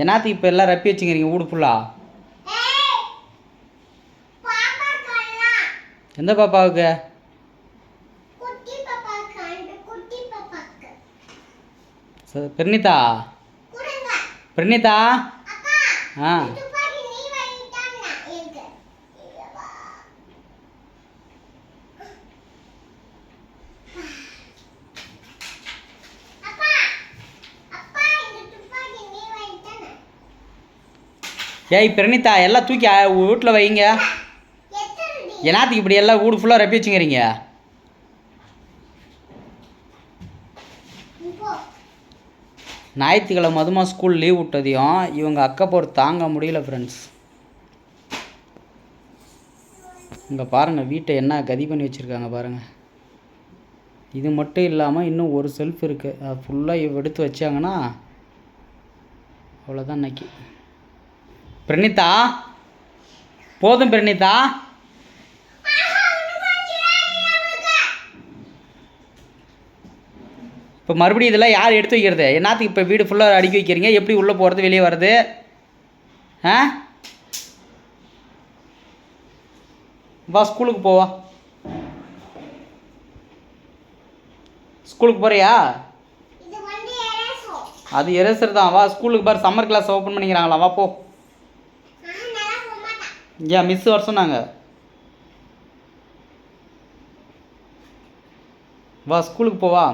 என்னத்துக்கு இப்போ எல்லாம் ரப்பி வச்சுக்கிறீங்க? வீடு ஃபுல்லா எந்த பாப்பாவுக்கு? குட்டி பாப்பா கண்டு ஏய் பிரணிதா எல்லாம் தூக்கி வீட்டில் வைங்க. என்னத்துக்கு இப்படி எல்லாம் வீடு ஃபுல்லாக ரப்பி வச்சுக்கிறீங்க ஞாயிற்றுக்கிழமை மதுமா ஸ்கூல் லீவ் விட்டதையும் இவங்க அக்கா போர் தாங்க முடியல ஃப்ரெண்ட்ஸ் இங்கே பாருங்கள் வீட்டை என்ன கதி பண்ணி வச்சுருக்காங்க பாருங்கள் இது மட்டும் இல்லாமல் இன்னும் ஒரு செல்ஃப் இருக்குது அது ஃபுல்லாக எடுத்து வச்சாங்கன்னா அவ்வளோதான் இன்னைக்கு. பிரணீதா? போதும் பிரணீதா. இப்போ மறுபடியும் இதெல்லாம் யார் எடுத்து வைக்கிறது? என்னத்துக்கு இப்போ வீடு ஃபுல்லாக அடுக்கி வைக்கிறீங்க? எப்படி உள்ளே போகிறது வெளியே வர்றது? ஆ? வா ஸ்கூலுக்கு போவா ஸ்கூலுக்கு எரேசோ அது எரேசர் தான். வா ஸ்கூலுக்கு பாரு சம்மர் கிளாஸ் ஓப்பன் பண்ணிக்கிறாங்களா வா போ. ஏன் மிஸ் வர சொன்னாங்க. வா ஸ்கூலுக்கு போவா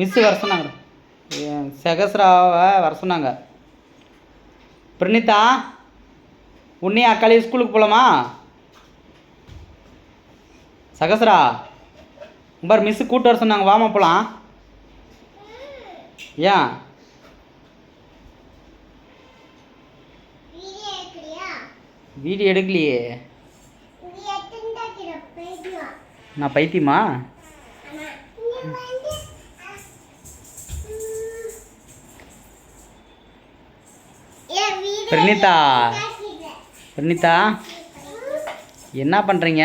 மிஸ் வர சொன்னாங்க. ஏன் செகஸ்ராவை வர சொன்னாங்க. பிரணீதா உன்னையும் அக்காலையும் ஸ்கூலுக்கு போகலாமா சகஸ்ரா பார் மிஸ்ஸு கூட்டு வர சொன்னாங்க. வாமா போகலாம் ஏன் வீடியோ எடுக்கிறியா வீடியோ எடுக்கலையே. நான் பைத்தியமா? பிரணீதா. பிரணீதா. என்ன பண்ணுறீங்க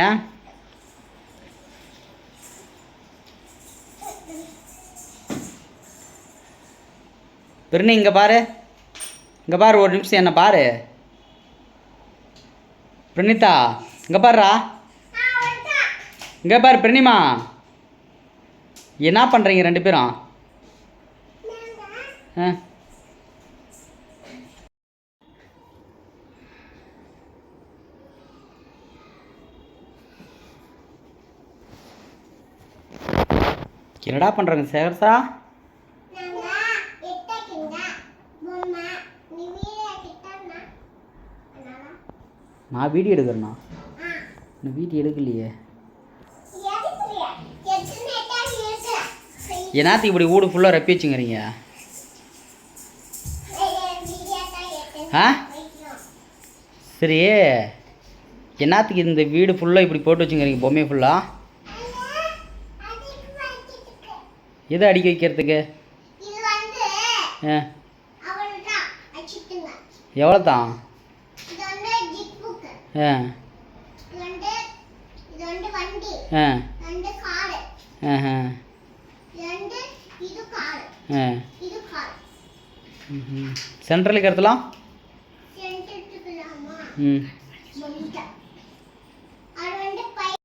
பிரணி இங்கே பாரு. இங்கே பாரு ஒரு நிமிஷம் என்ன பாரு. பிரணிதா இங்கே பாருறா இங்கே பாரு பிரணிமா. என்ன பண்ணுறீங்க ரெண்டு பேரும்? ஆ. என்னடா பண்ணுறாங்க சேகர்சா? நான் வீடியோ எடுக்கிறேண்ணா. நான் வீடியோ எடுக்கலையே. என்னத்துக்கு இப்படி வீடு ஃபுல்லாக ரப்பி வச்சுங்கிறீங்க? ஆ? சரி. என்னத்துக்கு இந்த வீடு ஃபுல்லாக இப்படி போட்டு வச்சுங்கிறீங்க பொம்மையை ஃபுல்லாக எதை அடிக்க வைக்கிறதுக்கு? எவ்வளோ தான் ஆ. ஆ. ஆஹா ஆ சென்ட்ரலுக்கு சென்டெடுத்துக்கலாமா ம்.